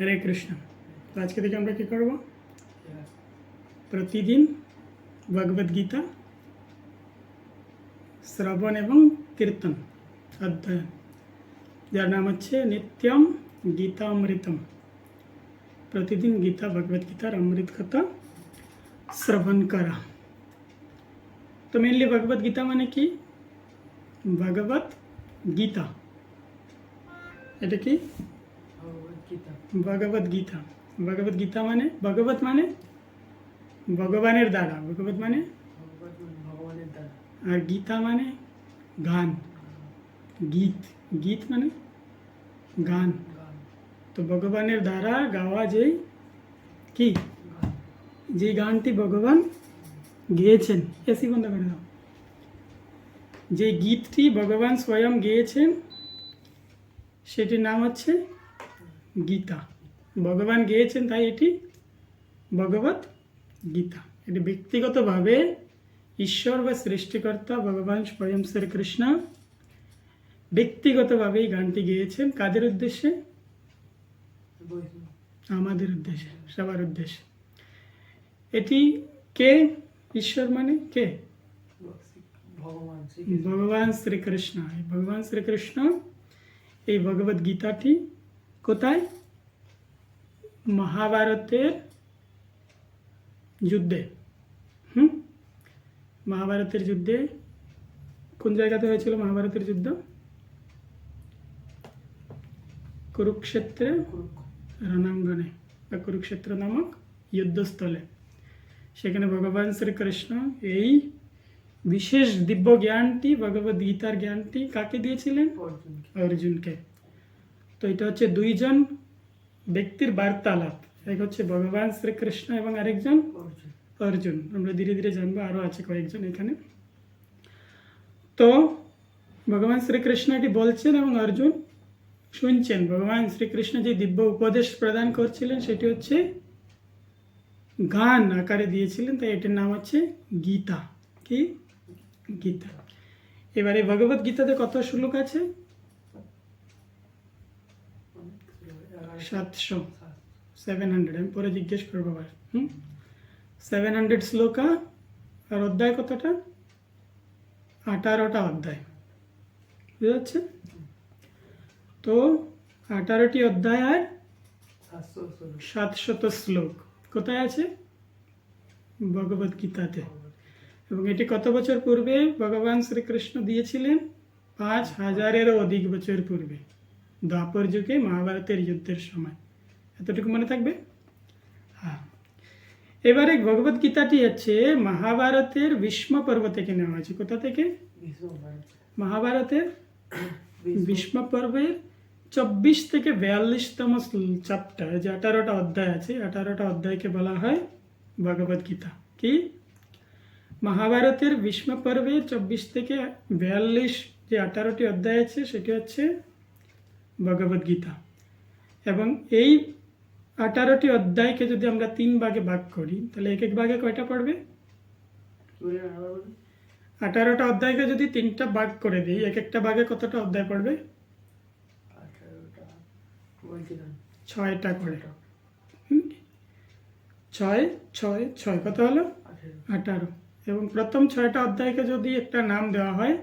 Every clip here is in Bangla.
হরে কৃষ্ণ তো আজকে থেকে আমরা কি করব প্রতিদিন ভগবদ গীতা শ্রবণ এবং কীর্তন অধ্যয়ন যার নাম হচ্ছে নিত্যম গীতামৃতম প্রতিদিন গীতা ভগবদ গীতার অমৃত কথা শ্রবণ করা তো মেনলি ভগবদ গীতা মানে কি ভগবত গীতা এটা কি ভগবদ গীতা ভগবদ গীতা মানে? ভগবত মানে? ভগবানের দ্বারা। ভগবত মানে? ভগবত মানে আর গীতা মানে? গান। গীত। গীত মানে? গান। তো ভগবানের দ্বারা গাওয়া যেই কি? যে গানটি ভগবান গেয়েছেন। এসি বন্ধ করে দাও। যে গীতটি ভগবান স্বয়ং গেয়েছেন সেটির নাম হচ্ছে গীতা। ভগবান গেয়েছেন তাই এটি ভগবত গীতা। এটি ব্যক্তিগতভাবে ঈশ্বর বা সৃষ্টিকর্তা ভগবান স্বয়ং শ্রীকৃষ্ণ ব্যক্তিগতভাবে এই গানটি গেয়েছেন। কাদের উদ্দেশ্যে? আমাদের উদ্দেশ্যে সবার উদ্দেশ্যে। এটি কে ঈশ্বর মানে? কে? ভগবান শ্রীকৃষ্ণ ভগবান শ্রীকৃষ্ণ এই ভগবান কোথায়? মহাভারতের যুদ্ধে। হুম? মহাভারতের যুদ্ধে। কোন জায়গাতে হয়েছিল মহাভারতের যুদ্ধ? কুরুক্ষেত্রে? রণাঙ্গনে বা কুরুক্ষেত্র নামক যুদ্ধস্থলে। সেখানে ভগবান শ্রীকৃষ্ণ এই বিশেষ দিব্য জ্ঞানটি ভগবদ গীতার জ্ঞানটি কাকে দিয়েছিলেন? অর্জুনকে। অর্জুনকে। তো এটা হচ্ছে দুইজন ব্যক্তির বার্তালাপ। এক হচ্ছে ভগবান শ্রীকৃষ্ণ এবং আরেকজন অর্জুন। আমরা ধীরে ধীরে জানব আরও আছে কয়েকজন এখানে। তো ভগবান শ্রীকৃষ্ণ এটি বলছেন এবং অর্জুন শুনছেন। ভগবান শ্রীকৃষ্ণ যে দিব্য উপদেশ প্রদান করছিলেন, সেটি হচ্ছে গান আকারে দিয়েছিলেন, তাই এটির নাম হচ্ছে গীতা। কি? গীতা। এবারে ভগবত গীতাতে কত শ্লোক আছে? সাতশো সেভেন হান্ড্রেড আমি পরে জিজ্ঞেস করব আবার। হুম? সেভেন হান্ড্রেড শ্লোকা, আর অধ্যায় কতটা? আঠারোটা অধ্যায়। বুঝতে যাচ্ছে তো আঠারোটি অধ্যায় আর সাতশত শ্লোক। কোথায় আছে? ভগবত গীতাতে। এবং এটি কত বছর পূর্বে ভগবান শ্রীকৃষ্ণ দিয়েছিলেন? পাঁচ হাজারেরও অধিক বছর পূর্বে। দ্বাপর যুগে মহাভারতের যুদ্ধের সময়। এতটুকু মনে থাকবে? হ্যাঁ। এবারে ভগবত গীতাটি হচ্ছে মহাভারতের ভীষ্ম পর্ব থেকে নেওয়া হয়েছে। কোথা থেকে? মহাভারতের ভীষ্ম। পর্বের চব্বিশ থেকে বিয়াল্লিশতম চ্যাপ্টার যে আঠারোটা অধ্যায় আছে আঠারোটা অধ্যায়কে বলা হয় ভগবত গীতা। কি? মহাভারতের ভীষ্ম পর্বে চব্বিশ থেকে বিয়াল্লিশ যে আঠারোটি অধ্যায় আছে সেটি হচ্ছে ভগবত গীতা। এবং এই আঠারোটি অধ্যায়কে যদি আমরা তিন ভাগে ভাগ করি, তাহলে এক এক ভাগে কয়টা পড়বে? আঠারোটা অধ্যায়কে যদি তিনটা ভাগ করে দিই, এক একটা ভাগে কতটা অধ্যায় পড়বে? ছয়টা করে। ছয় ছয় ছয়, কত হলো? আঠারো। এবং প্রথম ছয়টা অধ্যায়কে যদি একটা নাম দেওয়া হয়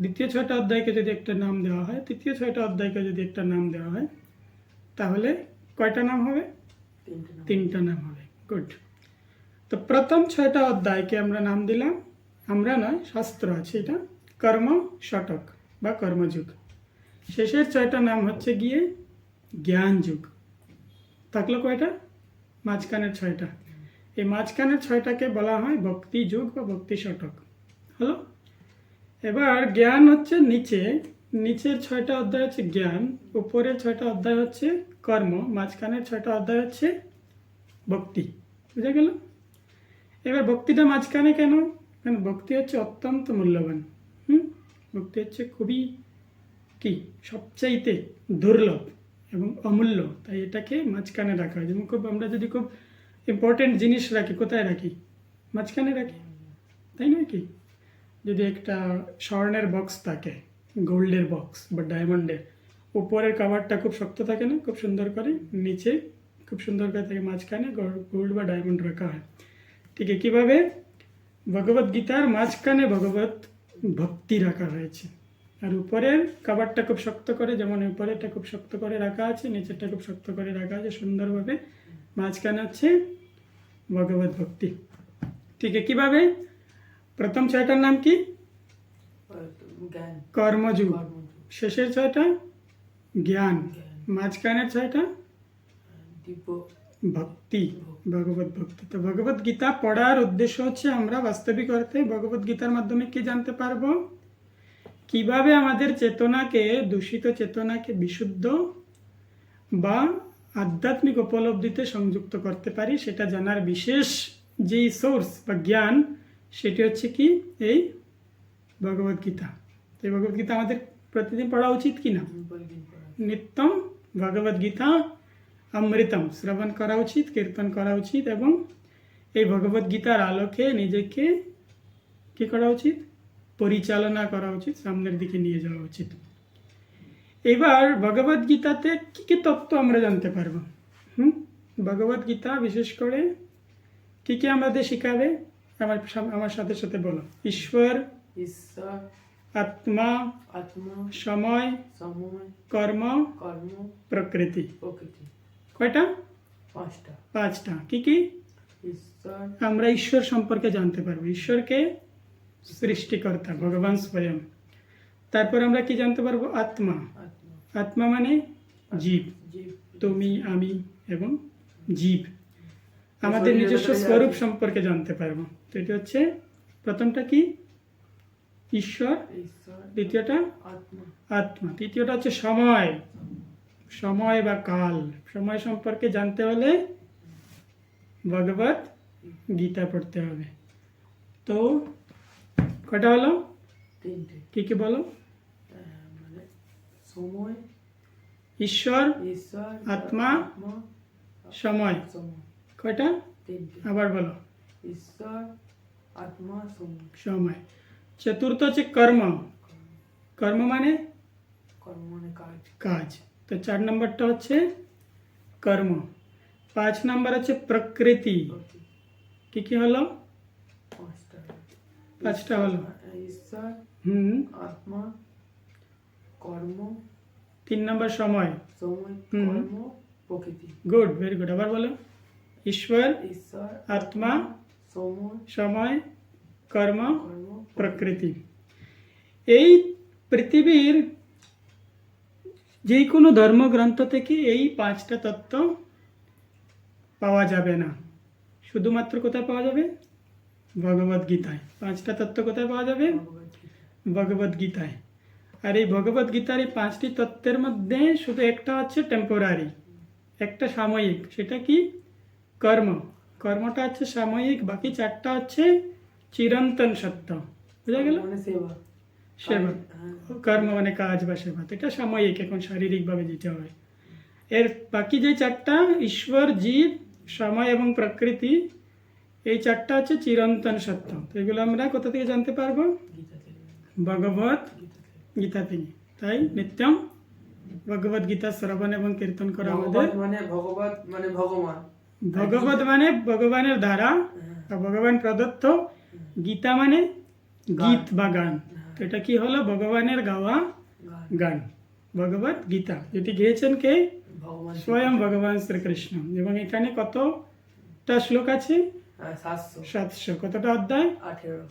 দ্বিতীয় ছয়টা অধ্যায়কে যদি একটা নাম দেওয়া হয় তৃতীয় ছয়টা অধ্যায়কে যদি একটা নাম দেওয়া হয় তাহলে কয়টা নাম হবে? তিনটা নাম। হবে। গুড তো প্রথম ছয়টা অধ্যায়কে আমরা নাম দিলাম। আমরা নয় শাস্ত্র আছে এটা। কর্ম শতক বা কর্মযুগ। শেষের ছয়টা নাম হচ্ছে গিয়ে জ্ঞান যুগ। থাকল কয়টা? মাঝখানের ছয়টা। এই মাঝখানের ছয়টাকে বলা হয় ভক্তি যুগ বা ভক্তি শতক। হলো এবার জ্ঞান হচ্ছে নিচে। নিচের ছয়টা অধ্যায় হচ্ছে জ্ঞান, উপরের ছয়টা অধ্যায় হচ্ছে কর্ম, মাঝখানের ছয়টা অধ্যায় হচ্ছে ভক্তি। বুঝা গেল? এবার ভক্তিটা মাঝখানে কেন? কারণ ভক্তি হচ্ছে অত্যন্ত মূল্যবান। হুম? ভক্তি হচ্ছে খুবই কি? সবচাইতে দুর্লভ এবং অমূল্য। তাই এটাকে মাঝখানে রাখা হয় যেমন খুব আমরা যদি খুব ইম্পর্টেন্ট জিনিস রাখি, কোথায় রাখি? মাঝখানে রাখি? তাই নয় কি? যদি একটা স্বর্ণের বক্স থাকে গোল্ডের বক্স বা ডায়মন্ডের উপরের কাভারটা খুব শক্ত থাকে না, খুব সুন্দর করে, নিচে খুব সুন্দর করে থাকে, মাঝখানে গোল্ড বা ডায়মন্ড রাখা হয়। ঠিক আছে কীভাবে ভগবত গীতার মাঝখানে ভগবত ভক্তি রাখা হয়েছে। আর উপরের কাভারটা খুব শক্ত করে, যেমন উপরেরটা খুব শক্ত করে রাখা আছে, নিচেরটা খুব শক্ত করে রাখা আছে, সুন্দরভাবে মাঝখানে হচ্ছে ভগবত ভক্তি। ঠিক কীভাবে প্রথম ছয়টার নাম কি? কর্মযুগ। শেষের ছয়টা? জ্ঞান। মাঝখানের ছয়টা? ভক্তি। ভগবত ভক্তি। তো ভগবত গীতা পড়ার উদ্দেশ্য হচ্ছে আমরা বাস্তবিক অর্থে ভগবত গীতার মাধ্যমে কি জানতে পারব? কীভাবে আমাদের চেতনাকে দূষিত চেতনাকে বিশুদ্ধ বা আধ্যাত্মিক উপলব্ধিতে সংযুক্ত করতে পারি সেটা জানার বিশেষ যেই সোর্স বা জ্ঞান সেটি হচ্ছে কি? এই ভগবত গীতা। তো এই ভগবত গীতা আমাদের প্রতিদিন পড়া উচিত কি না? নিত্যম ভগবদ গীতা অমৃতম। শ্রবণ করা উচিত, কীর্তন করা উচিত এবং এই ভগবদ গীতার আলোকে নিজেকে কি করা উচিত? পরিচালনা করা উচিত, সামনের দিকে নিয়ে যাওয়া উচিত। এবার ভগবদ গীতাতে কি কি তত্ত্ব আমরা জানতে পারব? হুম? ভগবদ গীতা বিশেষ করে কি কি আমাদের শিখাবে? আমার আমার সাথে সাথে বলো। ঈশ্বর ঈশ্বর আত্মা আত্মা সময় সময় কর্ম কর্ম প্রকৃতি। প্রকৃতি। কয়টা? পাঁচটা। পাঁচটা। কি কি? ঈশ্বর। আমরা ঈশ্বর সম্পর্কে জানতে পারব। ঈশ্বরকে সৃষ্টিকর্তা ভগবান স্বয়ং। তারপর আমরা কি জানতে পারব? আত্মা। আত্মা। মানে জীব। জীব। তুমি আমি এবং জীব। আমাদের নিজস্ব স্বরূপ সম্পর্কে জানতে পারব। তো এটি হচ্ছে প্রথমটা কি? ঈশ্বর দ্বিতীয়টা আত্মা। তৃতীয়টা হচ্ছে সময়। সময় বা কাল। সময় সম্পর্কে জানতে হলে ভগবত গীতা পড়তে হবে। তো কটা হলো কি কি বলো? মানে সময় ঈশ্বর ঈশ্বর আত্মা, সময়। কয়টা? আবার বলো। ঈশ্বর আত্মা সময় সময়। চতুর্থ হচ্ছে কর্ম। কর্ম মানে? কর্ম মানে কাজ। কাজ। তো চার নম্বরটা হচ্ছে কর্ম। পাঁচ নম্বর হচ্ছে প্রকৃতি। প্রকৃতি। কি কি হলো? পাঁচটা। পাঁচটা হলো। ঈশ্বর হুম। আত্মা কর্ম। তিন নম্বর সময়। সময় কর্ম প্রকৃতি। Good very good. আবার বলো। ঈশ্বর ঈশ্বর আত্মা সময় কর্ম প্রকৃতি এই পৃথিবীর যে কোনো ধর্মগ্রন্থ থেকে এই পাঁচটা তত্ত্ব পাওয়া যাবে না। শুধুমাত্র কোথায় পাওয়া যাবে? ভগবদ গীতায়। পাঁচটা তত্ত্ব কোথায় পাওয়া যাবে। ভগবদ গীতায়। আর এই ভগবদ গীতার এই পাঁচটি তত্ত্বের মধ্যে শুধু একটা হচ্ছে টেম্পোরারি একটা সাময়িক সেটা কি? কর্ম। কর্মটা হচ্ছে সাময়িক বাকি চারটা হচ্ছে চিরন্তন সত্য। বুঝা গেল? মানে সেবা। হ্যাঁ। কর্ম মানে কাজ বা সেবা। তো এটা সাময়িক এখন শারীরিকভাবে যেতে হয় এর বাকি যে চারটা ঈশ্বর জীব সময় এবং প্রকৃতি এই চারটা হচ্ছে চিরন্তন সত্য। তো এগুলো আমরা কোথা থেকে জানতে পারব? ভগবত গীতা থেকে। তাই নিত্যম ভগবত গীতা শ্রবণ এবং কীর্তন করা আমাদের। মানে ভগবত মানে ভগবান। ভগবত মানে ভগবানের দ্বারা ভগবান প্রদত্ত গীতা মানে গীত বা গান। তো এটা কি হলো? ভগবানের গাওয়া গান। ভগবত গীতা। যেটি গেয়েছেন কে? স্বয়ং ভগবান শ্রীকৃষ্ণ। এবং এখানে কতটা শ্লোক আছে? সাতশো। সাতশো। কতটা অধ্যায়?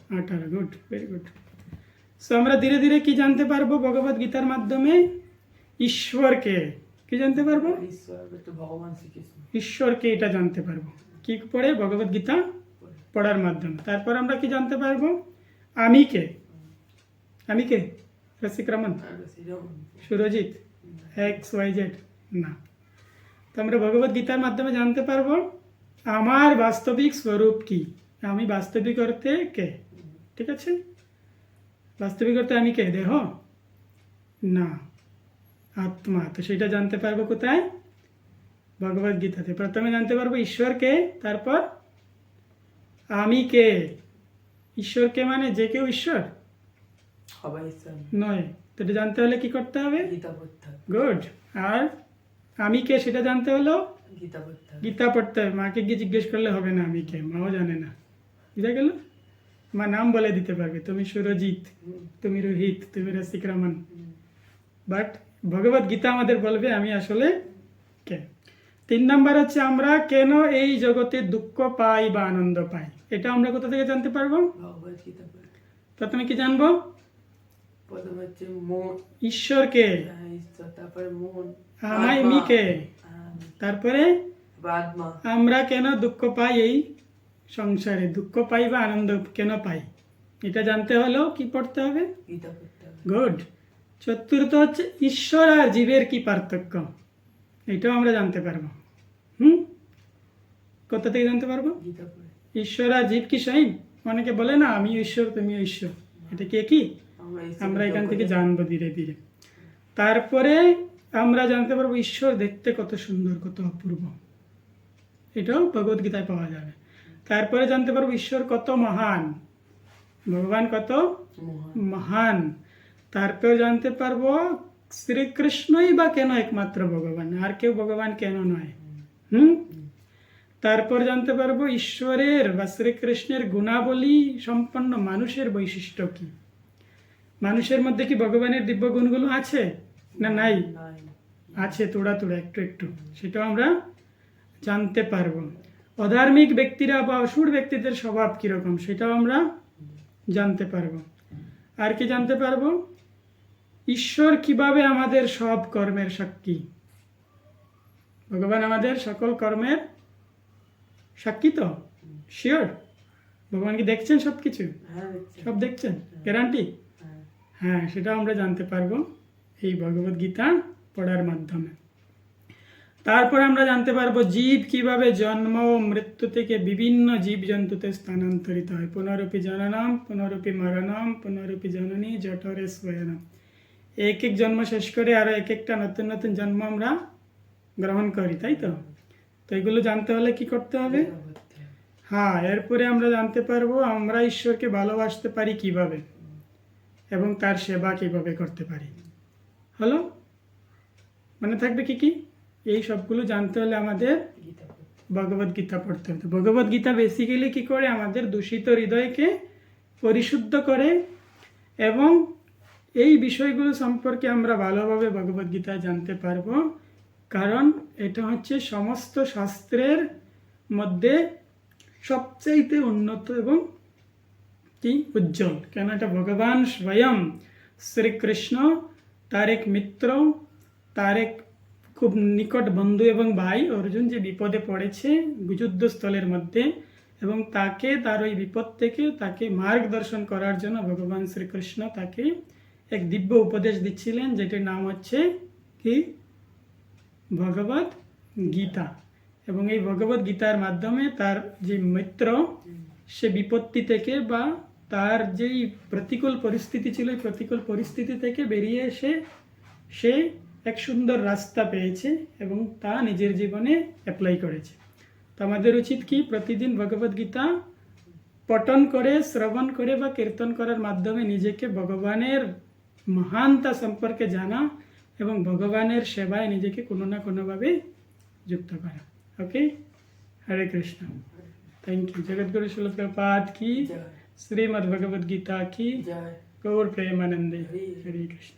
আঠারো। গুড ভেরি গুড সো আমরা ধীরে ধীরে কি জানতে পারব ভগবত গীতার মাধ্যমে? ঈশ্বরকে। কি জানতে পারব? ঈশ্বরকে এটা জানতে পারব। কি পড়ে? ভগবত গীতা পড়ার মাধ্যমে। তারপর আমরা কি জানতে পারব? আমি কে? আমি কে? রসিক রমন সুরজিৎ? এক্স ওয়াই জেড না। তো আমরা ভগবত গীতার মাধ্যমে জানতে পারব আমার বাস্তবিক স্বরূপ কি? আমি বাস্তবিক অর্থে কে? ঠিক আছে? বাস্তবিক অর্থে আমি কে? দেহ? না। আত্মা। তো সেটা জানতে পারব কোথায়? ভগবত গীতাতে। প্রথমে জানতে পারব ঈশ্বরকে তারপর আমি কে ঈশ্বরকে মানে যে কেউ ঈশ্বর? নয়। তো এটা জানতে হলে কি করতে হবে? গুড। আর আমি কে সেটা জানতে হলো? গীতা পড়তে হবে। গীতা পড়তে হবে। মাকে গিয়ে জিজ্ঞেস করলে হবে না আমি কে মাও জানে না। বুঝা গেল? মা নাম বলে দিতে পারবে। তুমি সুরজিৎ তুমি রোহিত তুমি রসিক রমন বাট ভগবত গীতা আমাদের বলবে আমি আসলে কে? তিন নাম্বার হচ্ছে আমরা কেন এই জগতে দুঃখ পাই বা আনন্দ পাই? এটা আমরা কোথা থেকে জানতে পারব? প্রথমে কি জানব? ঈশ্বরকে। হ্যাঁ, তারপরে আমায় মিকে হ্যাঁ, তারপরে? আমরা কেন দুঃখ পাই এই সংসারে? দুঃখ পাই বা আনন্দ কেন পাই? এটা জানতে হলেও কি পড়তে হবে। গুড। চতুর্থ হচ্ছে ঈশ্বর আর জীবের কি পার্থক্য? এটাও আমরা জানতে পারব। হুম? কোথা থেকে জানতে পারব? ঈশ্বর আর জীব কি সাইন অনেকে বলে না আমি ঈশ্বর তুমি ঈশ্বর। এটা কে কি? আমরা এখান থেকে জানব ধীরে ধীরে। তারপরে আমরা জানতে পারব ঈশ্বর দেখতে কত সুন্দর কত অপূর্ব। এটাও ভগবত গীতায় পাওয়া যাবে। তারপরে জানতে পারব ঈশ্বর কত মহান। ভগবান কত মহান। মহান তারপর জানতে পারব শ্রীকৃষ্ণই বা কেন একমাত্র ভগবান? আর কেউ ভগবান কেন নয়? হুম? তারপর জানতে পারব ঈশ্বরের বা শ্রীকৃষ্ণের গুণাবলী সম্পন্ন মানুষের বৈশিষ্ট্য কি? মানুষের মধ্যে কি ভগবানের দিব্য গুণগুলো আছে না নাই? নাই। আছে তোড়া তোড়া একটু একটু। সেটাও আমরা জানতে পারব। অধার্মিক ব্যক্তিরা বা অসুর ব্যক্তিদের স্বভাব কীরকম সেটাও আমরা জানতে পারব। আর কি জানতে পারব? ঈশ্বর কীভাবে আমাদের সব কর্মের সাক্ষী? ভগবান আমাদের সকল কর্মের সাক্ষী তো? শিওর ভগবান কি দেখছেন সব কিছু হ্যাঁ সব দেখছেন? গ্যারান্টি হ্যাঁ। হ্যাঁ সেটাও আমরা জানতে পারব এই ভগবত গীতা পড়ার মাধ্যমে। তারপরে আমরা জানতে পারব জীব কীভাবে জন্ম ও মৃত্যু থেকে বিভিন্ন জীব জন্তুতে স্থানান্তরিত হয়। পুনরূপী জননম পুনরূপী মরণম পুনরূপী জননী জঠরে স্বয়নম এক এক জন্ম শেষ করে আরও এক একটা নতুন নতুন জন্ম আমরা গ্রহণ করি, তাই তো? তো এগুলো জানতে হলে কি করতে হবে? হ্যাঁ এরপরে আমরা জানতে পারব আমরা ঈশ্বরকে ভালোবাসতে পারি কীভাবে এবং তার সেবা কীভাবে করতে পারি। হলো? মনে থাকবে কি কি? এই সবগুলো জানতে হলে আমাদের ভগবত গীতা পড়তে হবে। ভগবত গীতা বেসিক্যালি কি করে? আমাদের দূষিত হৃদয়কে পরিশুদ্ধ করে এবং এই বিষয়গুলো সম্পর্কে আমরা ভালোভাবে ভগবত গীতায় জানতে পারব। কারণ এটা হচ্ছে সমস্ত শাস্ত্রের মধ্যে সবচাইতে উন্নত এবং কি? উজ্জ্বল। কেন এটা ভগবান স্বয়ং শ্রীকৃষ্ণ তার এক মিত্র তার এক খুব নিকট বন্ধু এবং ভাই অর্জুন যে বিপদে পড়েছে যুদ্ধস্থলের মধ্যে এবং তাকে তার ওই বিপদ থেকে তাকে মার্গদর্শন করার জন্য ভগবান শ্রীকৃষ্ণ তাকে এক দিব্য উপদেশ দিচ্ছিলেন, যেটির নাম হচ্ছে কি? ভগবত গীতা। এবং এই ভগবত গীতার মাধ্যমে তার যে মিত্র, সে বিপত্তি থেকে বা তার যেই প্রতিকূল পরিস্থিতি ছিল প্রতিকূল পরিস্থিতি থেকে বেরিয়ে এসে সে এক সুন্দর রাস্তা পেয়েছে এবং তা নিজের জীবনে অ্যাপ্লাই করেছে। তো আমাদের উচিত কি প্রতিদিন ভগবত গীতা পঠন করে, শ্রবণ করে বা কীর্তন করার মাধ্যমে নিজেকে ভগবানের महानता सम्पर्के जाना एवं भगवान सेवाय निजे को कोई जुक्त करा। Okay? Hare Krishna. Thank you जगत गुरु शिल पाठ की श्रीमद भगवद गीता की गौर प्रेमानंदे। हरे कृष्ण।